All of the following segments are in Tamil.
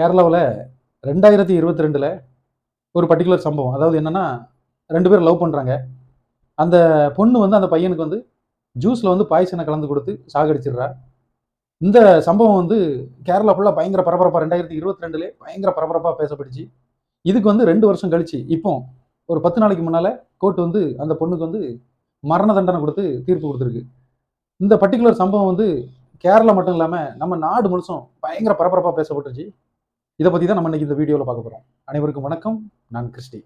கேரளாவில் ரெண்டாயிரத்தி இருபத்தி ரெண்டில் ஒரு பர்டிகுலர் சம்பவம். அதாவது என்னென்னா ரெண்டு பேரும் லவ் பண்ணுறாங்க அந்த பொண்ணு வந்து அந்த பையனுக்கு வந்து ஜூஸில் வந்து பாய்சனை கலந்து கொடுத்து சாகடிச்சிடுறா. இந்த சம்பவம் வந்து கேரளா ஃபுல்லாக பயங்கர பரபரப்பாக ரெண்டாயிரத்தி இருபத்தி ரெண்டுலே பயங்கர பரபரப்பாக பேசப்பட்டுச்சு. இதுக்கு வந்து ரெண்டு வருஷம் கழிச்சு இப்போ ஒரு பத்து நாளைக்கு முன்னால் கோர்ட் வந்து அந்த பொண்ணுக்கு வந்து மரண தண்டனை கொடுத்து தீர்ப்பு கொடுத்துருக்கு. இந்த பர்டிகுலர் சம்பவம் வந்து கேரளா மட்டும் இல்லாமல் நம்ம நாடு முழுசும் பயங்கர பரபரப்பாக பேசப்பட்டுச்சு. இதை பற்றி தான் நம்ம இன்றைக்கி இந்த வீடியோவில் பார்க்க போகிறோம் அனைவருக்கும் வணக்கம். நான் கிறிஸ்டி.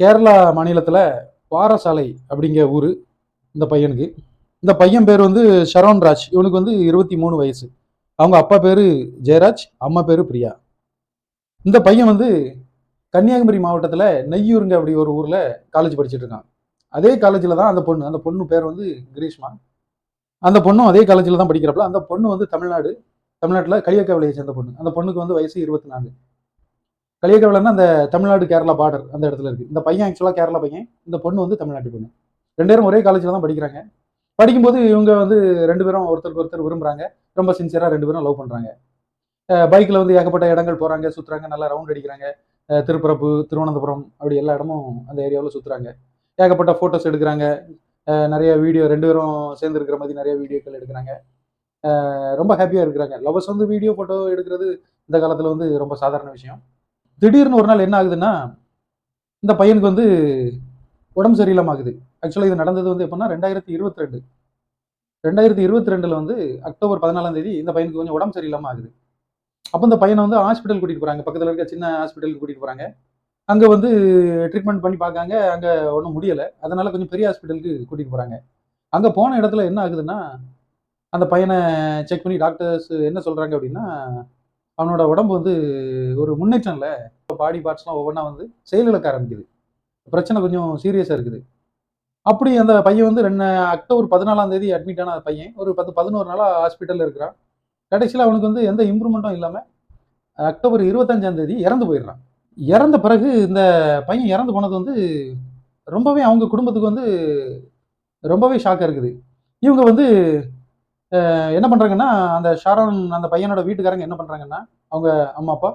கேரளா மாநிலத்தில் பாரசாலை அப்படிங்கிற ஊர் இந்த பையனுக்கு. இந்த பையன் பேர் வந்து ஷரோன் ராஜ். இவனுக்கு வந்து இருபத்தி மூணு வயசு. அவங்க அப்பா பேர் ஜெயராஜ் அம்மா பேர் பிரியா. இந்த பையன் வந்து கன்னியாகுமரி மாவட்டத்தில் நெய்யூருங்க அப்படி ஒரு ஊரில் காலேஜ் படிச்சுட்டு இருக்கான். அதே காலேஜில் தான் அந்த பொண்ணு. அந்த பொண்ணு பேர் வந்து கிரீஷ்மா. அந்த பொண்ணும் அதே காலேஜில் தான் படிக்கிறப்பல அந்த பொண்ணு வந்து தமிழ்நாடு தமிழ்நாட்டில் களியக்காவிலையை சேர்ந்த பொண்ணு. அந்த பொண்ணுக்கு வந்து வயசு இருபத்தி நாலு களியக்காவிலன்னா அந்த தமிழ்நாடு கேரளா பார்டர் அந்த இடத்துல இருக்குது இந்த பையன் ஆக்சுவலாக கேரளா பையன். இந்த பொண்ணு வந்து தமிழ்நாட்டு பொண்ணு. ரெண்டு பேரும் ஒரே காலேஜில் தான் படிக்கிறாங்க. படிக்கும்போது இவங்க வந்து ரெண்டு பேரும் ஒருத்தருக்கு ஒருத்தர் விரும்புகிறாங்க ரொம்ப சின்சியராக ரெண்டு பேரும் லவ் பண்ணுறாங்க பைக்கில் வந்து ஏகப்பட்ட இடங்கள் போகிறாங்க சுற்றுறாங்க நல்லா ரவுண்ட் அடிக்கிறாங்க. திருப்பரப்பு திருவனந்தபுரம் அப்படி எல்லா இடமும் அந்த ஏரியாவில் சுற்றுறாங்க ஏகப்பட்ட ஃபோட்டோஸ் எடுக்கிறாங்க. நிறைய வீடியோ ரெண்டு பேரும் சேர்ந்து இருக்கிற மாதிரி நிறைய வீடியோக்கள் எடுக்கிறாங்க. ரொம்ப ஹாப்பியாக இருக்கிறாங்க. லவர்ஸ் வந்து வீடியோ ஃபோட்டோ எடுக்கிறது இந்த காலத்தில் வந்து ரொம்ப சாதாரண விஷயம். திடீர்னு ஒரு நாள் என்ன ஆகுதுன்னா இந்த பையனுக்கு வந்து உடம்பு சரியில்லாம ஆகுது. ஆக்சுவலாக இது நடந்தது வந்து எப்படின்னா ரெண்டாயிரத்தி இருபத்தி ரெண்டு. ரெண்டாயிரத்தி இருபத்தி ரெண்டில் வந்து அக்டோபர் பதினாலாம் தேதி இந்த பையனுக்கு கொஞ்சம் உடம்பு சரியில்லாமல் ஆகுது. அப்போ இந்த பையனை வந்து ஹாஸ்பிட்டல் கூட்டிகிட்டு போகிறாங்க பக்கத்தில் இருக்க சின்ன ஹாஸ்பிட்டலுக்கு கூட்டிகிட்டு போகிறாங்க அங்கே வந்து ட்ரீட்மெண்ட் பண்ணி பார்க்காங்க. அங்கே ஒன்றும் முடியலை. அதனால் கொஞ்சம் பெரிய ஹாஸ்பிட்டலுக்கு கூட்டிகிட்டு போகிறாங்க அங்கே போன இடத்துல என்ன ஆகுதுன்னா அந்த பையனை செக் பண்ணி டாக்டர்ஸ் என்ன சொல்கிறாங்க அப்படின்னா அவனோட உடம்பு வந்து ஒரு முன்னேற்றம் இல்லை பாடி பார்ட்ஸ்லாம் ஒவ்வொன்றா வந்து செயலிழக்க ஆரம்பிக்குது. பிரச்சனை கொஞ்சம் சீரியஸாக இருக்குது. அப்படி அந்த பையன் வந்து ரெண்டு அக்டோபர் பதினாலாம் தேதி அட்மிட் ஆன பையன். ஒரு பத்து பதினோரு நாளாக ஹாஸ்பிட்டலில் இருக்கிறான். கடைசியில் அவனுக்கு வந்து எந்த இம்ப்ரூவ்மெண்ட்டும் இல்லாமல் அக்டோபர் இருபத்தஞ்சாம் தேதி இறந்து போயிடுறான். இறந்த பிறகு இந்த பையன் இறந்து போனது வந்து ரொம்பவே அவங்க குடும்பத்துக்கு வந்து ரொம்பவே ஷாக்காக இருக்குது. இவங்க வந்து என்ன பண்ணுறாங்கன்னா அந்த ஷாரோன் அந்த பையனோட வீட்டுக்காரங்க என்ன பண்ணுறாங்கன்னா அவங்க அம்மா அப்பா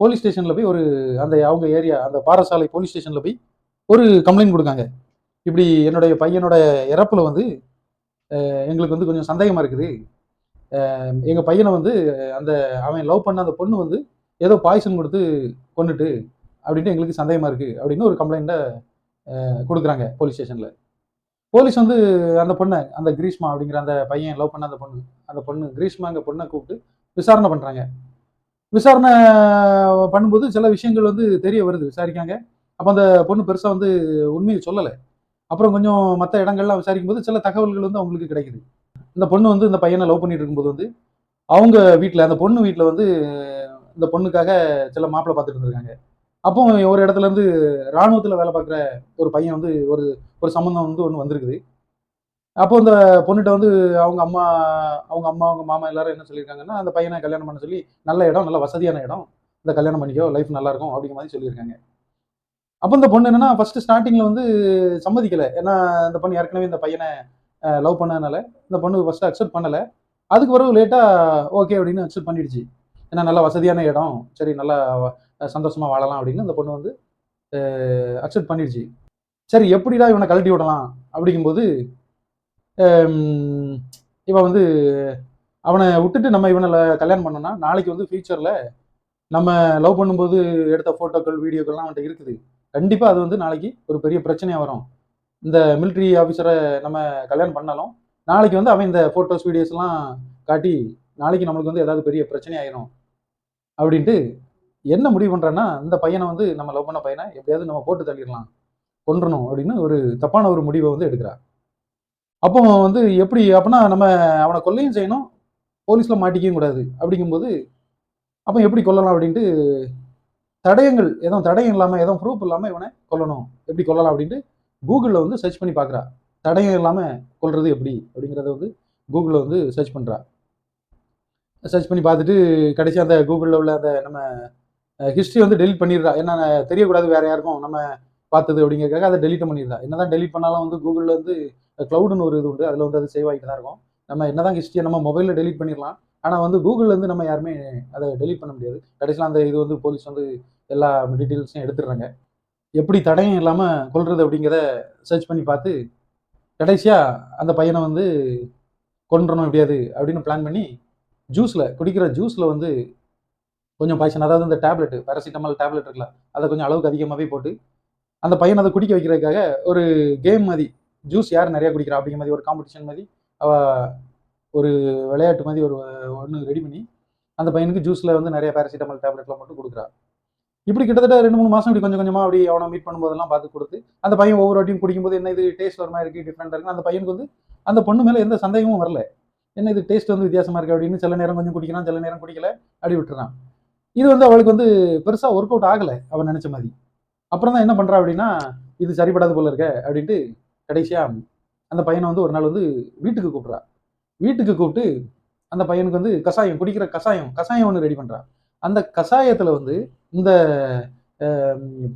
போலீஸ் ஸ்டேஷனில் போய் ஒரு அந்த அவங்க ஏரியா அந்த பாரசாலை போலீஸ் ஸ்டேஷனில் போய் ஒரு கம்ப்ளைண்ட் கொடுக்காங்க. இப்படி என்னுடைய பையனோட இறப்பில் வந்து எங்களுக்கு வந்து கொஞ்சம் சந்தேகமாக இருக்குது. எங்கள் பையனை வந்து அந்த அவன் லவ் பண்ண அந்த பொண்ணு வந்து ஏதோ பாய்சன் கொடுத்து கொண்டுட்டு அப்படின்ட்டு எங்களுக்கு சந்தேகமாக இருக்குது அப்படின்னு ஒரு கம்ப்ளைண்ட்டை கொடுக்குறாங்க போலீஸ் ஸ்டேஷனில் போலீஸ் வந்து அந்த பொண்ணை அந்த கிரீஷ்மா அப்படிங்கிற அந்த பையன் லவ் பண்ண அந்த பொண்ணு அந்த பொண்ணு கிரீஷ்மாங்க பொண்ணை கூப்பிட்டு விசாரணை பண்ணுறாங்க விசாரணை பண்ணும்போது சில விஷயங்கள் வந்து தெரிய வருது விசாரிக்காங்க. அப்போ அந்த பொண்ணு பெருசாக வந்து உண்மையை சொல்லலை. அப்புறம் கொஞ்சம் மற்ற இடங்கள்லாம் விசாரிக்கும் போது சில தகவல்கள் வந்து அவங்களுக்கு கிடைக்குது. இந்த பொண்ணு வந்து இந்த பையனை லவ் பண்ணிட்டு இருக்கும்போது வந்து அவங்க வீட்டில் அந்த பொண்ணு வீட்டில் வந்து இந்த பொண்ணுக்காக சில மாப்பிள்ளை பார்த்துட்டு இருந்திருக்காங்க. அப்போ ஒரு இடத்துல இருந்து ராணுவத்தில் வேலை பார்க்குற ஒரு பையன் வந்து ஒரு ஒரு சம்மந்தம் வந்து ஒன்று வந்திருக்குது. அப்போ இந்த பொண்ணுகிட்ட வந்து அவங்க அம்மா அவங்க அம்மா அவங்க மாமா எல்லாரும் என்ன சொல்லியிருக்காங்கன்னா அந்த பையனை கல்யாணம் பண்ண சொல்லி நல்ல இடம் நல்ல வசதியான இடம். இந்த கல்யாணம் பண்ணிக்கோ. லைஃப் நல்லா இருக்கும். அப்படிங்கிற மாதிரி சொல்லியிருக்காங்க. அப்போ இந்த பொண்ணு என்னன்னா ஃபர்ஸ்ட் ஸ்டார்டிங்கில் வந்து சம்மதிக்கலை. ஏன்னா இந்த பொண்ணு ஏற்கனவே இந்த பையனை லவ் பண்ணதுனால இந்த பொண்ணு ஃபர்ஸ்ட் அக்செப்ட் பண்ணலை. அதுக்கு பிறகு லேட்டாக ஓகே அப்படின்னு அக்செப்ட் பண்ணிடுச்சு. ஏன்னா நல்ல வசதியான இடம். சரி நல்லா சந்தோஷமாக சந்தோஷமா வாழலாம் அப்படின்னு அந்த பொண்ணு வந்து அக்செப்ட் பண்ணிடுச்சு. சரி எப்படிடா இவனை கழட்டி விடலாம்? அப்படிங்கும்போது இவன் வந்து அவனை விட்டுட்டு நம்ம இவனை கல்யாணம் பண்ணோம்னா நாளைக்கு வந்து ஃபியூச்சரில் நம்ம லவ் பண்ணும்போது எடுத்த ஃபோட்டோக்கள் வீடியோக்கள்லாம் அவன்கிட்ட இருக்குது. கண்டிப்பாக அது வந்து நாளைக்கு ஒரு பெரிய பிரச்சனையாக வரும். இந்த மிலிட்ரி ஆஃபீஸரை நம்ம கல்யாணம் பண்ணாலும் நாளைக்கு வந்து அவன் இந்த ஃபோட்டோஸ் வீடியோஸ்லாம் காட்டி நாளைக்கு நம்மளுக்கு வந்து ஏதாவது பெரிய பிரச்சனை ஆயிரும் அப்படின்ட்டு என்ன முடிவு பண்ணுறான்னா இந்த பையனை வந்து நம்ம லவ் பண்ண பையனை எப்படியாவது நம்ம போட்டு தள்ளிடலாம் கொன்றணும் அப்படின்னு ஒரு தப்பான ஒரு முடிவை வந்து எடுக்கிறார். அப்போ வந்து எப்படி அப்படின்னா நம்ம அவனை கொல்லையும் செய்யணும் போலீஸில் மாட்டிக்கவும் கூடாது அப்படிங்கும்போது அப்போ எப்படி கொல்லலாம் அப்படின்ட்டு தடயங்கள் எதுவும் தடயம் இல்லாமல் எதுவும் ப்ரூஃப் இல்லாமல் இவனை கொல்லணும். எப்படி கொல்லலாம் அப்படின்ட்டு கூகுளில் வந்து சர்ச் பண்ணி பார்க்குறா தடயம் இல்லாமல் கொல்றது எப்படி அப்படிங்கிறத வந்து கூகுளில் வந்து சர்ச் பண்ணுறா சர்ச் பண்ணி பார்த்துட்டு கடைசி அந்த கூகுளில் உள்ள அந்த நம்ம ஹிஸ்ட்ரி வந்து டெலிட் பண்ணிடுறா. ஏன்னா தெரியக்கூடாது வேற யாருக்கும் நம்ம பார்த்தது அப்படிங்கிறதுக்காக அதை டெலிட் பண்ணிடுறா. என்னதான் டெலிட் பண்ணாலும் வந்து கூகுளில் வந்து க்ளவுடுன்னு ஒரு இது உண்டு. அதில் வந்து அது சேவ் ஆகிட்டு தான் இருக்கும். நம்ம என்னதான் ஹிஸ்ட்ரியை நம்ம மொபைலில் டெலிட் பண்ணிடலாம். ஆனால் வந்து கூகுள்லேருந்து நம்ம யாருமே அதை டெலீட் பண்ண முடியாது. கடைசியில் அந்த இது வந்து போலீஸ் வந்து எல்லா டீட்டெயில்ஸையும் எடுத்துடுறாங்க. எப்படி தடையும் இல்லாமல் கொள்வது அப்படிங்கிறத சர்ச் பண்ணி பார்த்து கடைசியாக அந்த பையனை வந்து கொண்டுறணும் எப்படியாது அப்படின்னு பிளான் பண்ணி ஜூஸில் குடிக்கிற ஜூஸில் வந்து கொஞ்சம் பாய்ச்சன் அதாவது இந்த டேப்லெட் பேராசிட்டமால் டேப்லெட் இருக்குல்ல அதை கொஞ்சம் அளவுக்கு அதிகமாகவே போட்டு அந்த பையனை அதை குடிக்க வைக்கிறதுக்காக ஒரு கேம் மாதிரி ஜூஸ் யார் நிறையா குடிக்கிறா அப்படிங்கிற மாதிரி ஒரு காம்படிஷன் மாதிரி அவ ஒரு விளையாட்டு மாதிரி ஒரு ஒன்று ரெடி பண்ணி அந்த பையனுக்கு ஜூஸில் வந்து நிறைய பேராசிட்டமால் டேப்லெட்லாம் மட்டும் கொடுக்குறா. இப்படி கிட்டத்தட்ட ரெண்டு மூணு மாதம் இப்படி கொஞ்சம் கொஞ்சமாக அப்படி அவனை மீட் பண்ணும்போதெல்லாம் பார்த்து கொடுத்து அந்த பையன் ஒவ்வொரு வாட்டியும் குடிக்கும்போது என்ன இது டேஸ்ட் ஒரு மாதிரி இருக்குது டிஃப்ரெண்டாக இருக்குது அந்த பையனுக்கு வந்து அந்த பொண்ணு மேலே எந்த சந்தேகமும் வரல. என்ன இது டேஸ்ட் வந்து வித்தியாசமாக இருக்குது அப்படின்னு சில நேரம் கொஞ்சம் குடிக்கலாம் சில நேரம் குடிக்கல அப்படி விட்டுறான். இது வந்து அவளுக்கு வந்து பெருசாக ஒர்க் அவுட் ஆகலை அவன் நினச்ச மாதிரி. அப்புறம் தான் என்ன பண்ணுறா அப்படின்னா இது சரிப்படாது போல இருக்க அப்படின்ட்டு கடைசியாக அந்த பையனை வந்து ஒரு நாள் வந்து வீட்டுக்கு கூப்பிட்றா. வீட்டுக்கு கூப்பிட்டு அந்த பையனுக்கு வந்து கஷாயம் குடிக்கிற கஷாயம் கஷாயம் ஒன்று ரெடி பண்ணுறா அந்த கஷாயத்தில் வந்து இந்த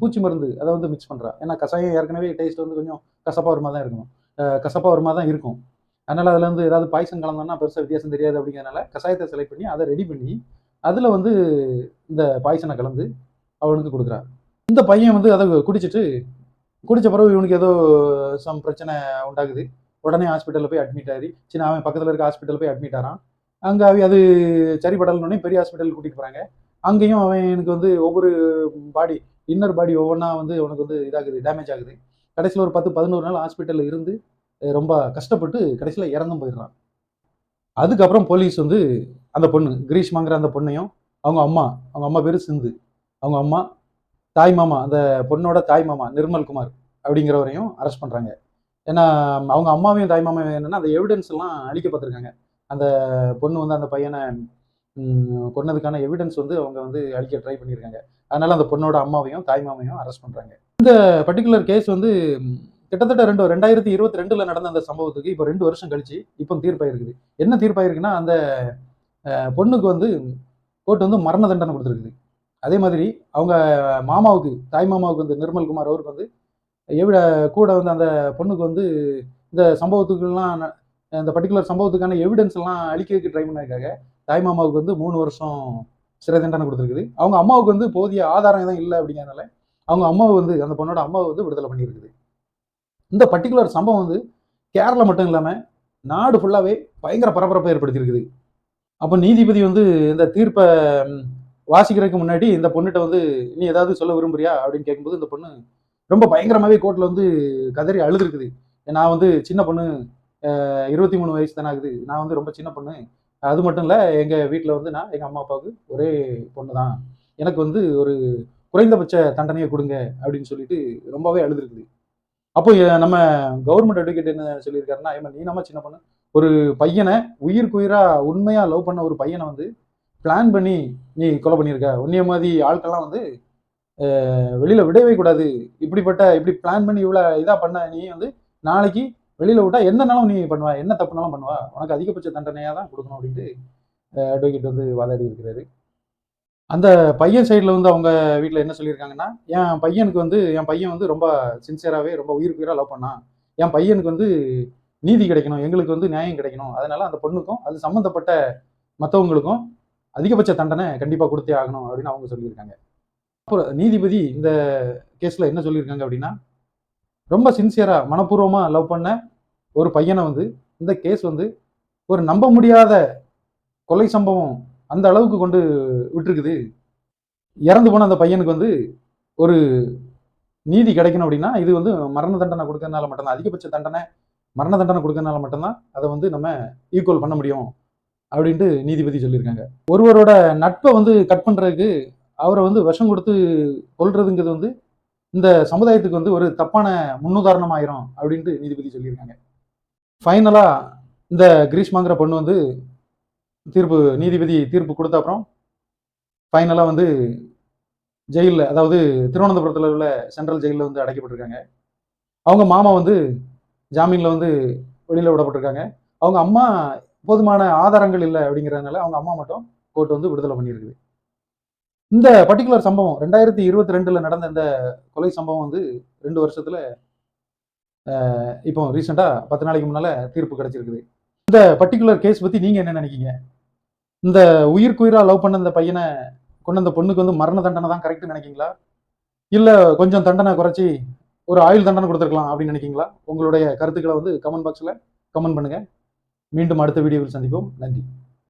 பூச்சி மருந்து அதை வந்து மிக்ஸ் பண்ணுறா ஏன்னா கஷாயம் ஏற்கனவே டேஸ்ட் வந்து கொஞ்சம் கசப்பாக வருமா தான் இருக்கணும். கசப்பாக வருமா தான் இருக்கும். அதனால் அதில் வந்து ஏதாவது பாய்சன் கலந்தோம்னா பெருசாக வித்தியாசம் தெரியாது அப்படிங்கிறனால கஷாயத்தை செலக்ட் பண்ணி அதை ரெடி பண்ணி அதில் வந்து இந்த பாய்சனை கலந்து அவனுக்கு கொடுக்குறா இந்த பையன் வந்து அதை குடிச்சிட்டு குடித்த பிறகு இவனுக்கு ஏதோ சம் பிரச்சனை உண்டாகுது. உடனே ஹாஸ்பிட்டலில் போய் அட்மிட் ஆகி சின்ன அவன் பக்கத்தில் இருக்க ஹாஸ்பிட்டல் போய் அட்மிட் ஆகிறான் அங்கே அவன் அது சரிபடலனோடனே பெரிய ஹாஸ்பிட்டல் கூட்டிகிட்டு போகிறாங்க அங்கேயும் அவன் எனக்கு வந்து ஒவ்வொரு பாடி இன்னர் பாடி ஒவ்வொன்றா வந்து அவனுக்கு வந்து இதாகுது டேமேஜ் ஆகுது. கடைசியில் ஒரு பத்து பதினோரு நாள் ஹாஸ்பிட்டலில் இருந்து ரொம்ப கஷ்டப்பட்டு கடைசியில் இறந்தும் போயிடுறான். அதுக்கப்புறம் போலீஸ் வந்து அந்த பொண்ணு கிரீஷ்மாங்கிற அந்த பொண்ணையும் அவங்க அம்மா அவங்க அம்மா பேர் சிந்து. அவங்க அம்மா தாய் மாமா அந்த பொண்ணோட தாய் மாமா நிர்மல் குமார் அப்படிங்கிறவரையும் அரெஸ்ட் பண்ணுறாங்க ஏன்னா அவங்க அம்மாவையும் தாய் மாமாவையும் என்னன்னா அந்த எவிடன்ஸ் எல்லாம் அழிக்கப்பட்டிருக்காங்க அந்த பொண்ணு வந்து அந்த பையனை கொன்னதுக்கான எவிடன்ஸ் வந்து அவங்க வந்து அழிக்க ட்ரை பண்ணியிருக்காங்க. அதனால அந்த பொண்ணோட அம்மாவையும் தாய் மாமையும் அரெஸ்ட் பண்ணுறாங்க இந்த பர்டிகுலர் கேஸ் வந்து கிட்டத்தட்ட ரெண்டு ரெண்டாயிரத்தி இருபத்தி ரெண்டுல நடந்த அந்த சம்பவத்துக்கு இப்போ ரெண்டு வருஷம் கழிச்சு இப்போ தீர்ப்பாயிருக்குது. என்ன தீர்ப்பாயிருக்குன்னா அந்த பொண்ணுக்கு வந்து கோர்ட் வந்து மரண தண்டனை கொடுத்துருக்குது. அதே மாதிரி அவங்க மாமாவுக்கு தாய் மாமாவுக்கு வந்து நிர்மல் குமார் அவருக்கு வந்து எவிட கூட வந்து அந்த பொண்ணுக்கு வந்து இந்த சம்பவத்துக்குலாம் இந்த பர்டிகுலர் சம்பவத்துக்கான எவிடன்ஸ் எல்லாம் அழிக்கிறதுக்கு ட்ரை பண்ணதுக்காக தாய் மாமாவுக்கு வந்து மூணு வருஷம் சிறை தண்டனை கொடுத்துருக்குது. அவங்க அம்மாவுக்கு வந்து போதிய ஆதாரம் எதுவும் இல்லை அப்படிங்கிறதுனால அவங்க அம்மாவை வந்து அந்த பொண்ணோட அம்மாவை வந்து விடுதலை பண்ணியிருக்குது. இந்த பர்டிகுலர் சம்பவம் வந்து கேரளா மட்டும் இல்லாமல் நாடு ஃபுல்லாகவே பயங்கர பரபரப்பை ஏற்படுத்தியிருக்குது. அப்போ நீதிபதி வந்து இந்த தீர்ப்பை வாசிக்கிறதுக்கு முன்னாடி இந்த பொண்ணுகிட்ட வந்து நீ ஏதாவது சொல்ல விரும்புறியா அப்படின்னு கேட்கும்போது இந்த பொண்ணு ரொம்ப பயங்கரமாகவே கோர்ட்டில் வந்து கதறி அழுதுருக்குது. நான் வந்து சின்ன பொண்ணு இருபத்தி மூணு வயசு தானே ஆகுது. நான் வந்து ரொம்ப சின்ன பொண்ணு. அது மட்டும் இல்லை எங்கள் வீட்டில் வந்து நான் எங்கள் அம்மா அப்பாவுக்கு ஒரே பொண்ணு தான். எனக்கு வந்து ஒரு குறைந்தபட்ச தண்டனையை கொடுங்க அப்படின்னு சொல்லிட்டு ரொம்பவே அழுதுருக்குது. அப்போ நம்ம கவர்மெண்ட் அட்வொகேட் என்ன சொல்லியிருக்காருன்னா ஏமா நீ நம்ம சின்ன பொண்ணு? ஒரு பையனை உயிர்க்குயிரா உண்மையா லவ் பண்ண ஒரு பையனை வந்து பிளான் பண்ணி நீ கொலை பண்ணியிருக்க. உன்னிய மாதிரி ஆட்கள்லாம் வந்து வெளியில் வெளியில விடவே கூடாது. இப்படிப்பட்ட இப்படி பிளான் பண்ணி இவ்வளோ இதா பண்ண நீ வந்து நாளைக்கு வெளியில விட்டா என்னனாலும் நீ பண்ணுவா. என்ன தப்புனாலும் பண்ணுவா. உனக்கு அதிகபட்ச தண்டனையாக தான் கொடுக்கணும் அப்படின்ட்டு அட்வொகேட் வந்து வாதாடி இருக்கிறாரு அந்த பையன் சைடில் வந்து அவங்க வீட்டில் என்ன சொல்லியிருக்காங்கன்னா என் பையனுக்கு வந்து என் பையன் வந்து ரொம்ப சின்சியராகவே ரொம்ப உயிருக்கு உயிராக லவ் பண்ணான் என் பையனுக்கு வந்து நீதி கிடைக்கணும். எங்களுக்கு வந்து நியாயம் கிடைக்கணும். அதனால அந்த பொண்ணுக்கும் அது சம்மந்தப்பட்ட மற்றவங்களுக்கும் அதிகபட்ச தண்டனை கண்டிப்பாக கொடுத்தே ஆகணும் அப்படின்னு அவங்க சொல்லியிருக்காங்க. அப்புறம் நீதிபதி இந்த கேஸில் என்ன சொல்லியிருக்காங்க அப்படின்னா ரொம்ப சின்சியராக மனப்பூர்வமாக லவ் பண்ண ஒரு பையனை வந்து இந்த கேஸ் வந்து ஒரு நம்ப முடியாத கொலை சம்பவம் அந்த அளவுக்கு கொண்டு விட்டுருக்குது. இறந்து போன அந்த பையனுக்கு வந்து ஒரு நீதி கிடைக்கணும் அப்படின்னா இது வந்து மரண தண்டனை கொடுக்கறதுனால மட்டும்தான். அதிகபட்ச தண்டனை மரண தண்டனை கொடுக்கறதுனால மட்டும்தான் அதை வந்து நம்ம ஈக்குவல் பண்ண முடியும் அப்படின்ட்டு நீதிபதி சொல்லியிருக்காங்க. ஒருவரோட நட்பை வந்து கட் பண்ணுறதுக்கு அவரை வந்து விஷம் கொடுத்து கொள்றதுங்கிறது வந்து இந்த சமுதாயத்துக்கு வந்து ஒரு தப்பான முன்னுதாரணம் ஆயிரும் அப்படின்ட்டு நீதிபதி சொல்லியிருக்காங்க. ஃபைனலாக இந்த கிரீஷ்மாங்கிற பொண்ணு வந்து தீர்ப்பு நீதிபதி தீர்ப்பு கொடுத்த அப்புறம் ஃபைனலாக வந்து ஜெயிலில் அதாவது திருவனந்தபுரத்தில் உள்ள சென்ட்ரல் ஜெயிலில் வந்து அடைக்கப்பட்டிருக்காங்க. அவங்க மாமா வந்து ஜாமீனில் வந்து வெளியில் விடப்பட்டிருக்காங்க. அவங்க அம்மா போதுமான ஆதாரங்கள் இல்லை அப்படிங்கிறதுனால அவங்க அம்மா மட்டும் கோர்ட் வந்து விடுதலை பண்ணியிருக்குது இந்த பர்டிகுலர் சம்பவம் ரெண்டாயிரத்தி இருபத்தி ரெண்டில் நடந்த இந்த கொலை சம்பவம் வந்து ரெண்டு வருஷத்தில் இப்போ ரீசெண்டாக பத்து நாளைக்கு முன்னால் தீர்ப்பு கிடைச்சிருக்குது. இந்த பர்டிகுலர் கேஸ் பற்றி நீங்கள் என்ன நினைக்கிங்க இந்த உயிர்க்குயிராக லவ் பண்ண இந்த பையனை கொண்டு அந்த பொண்ணுக்கு வந்து மரண தண்டனை தான் கரெக்ட் நினைக்கிங்களா இல்லை கொஞ்சம் தண்டனை குறைச்சி ஒரு ஆயுள் தண்டனை கொடுத்துருக்கலாம் அப்படின்னு நினைக்கிங்களா உங்களுடைய கருத்துக்களை வந்து கமெண்ட் பாக்ஸில் கமெண்ட் பண்ணுங்கள் மீண்டும் அடுத்த வீடியோவில் சந்திப்போம். நன்றி.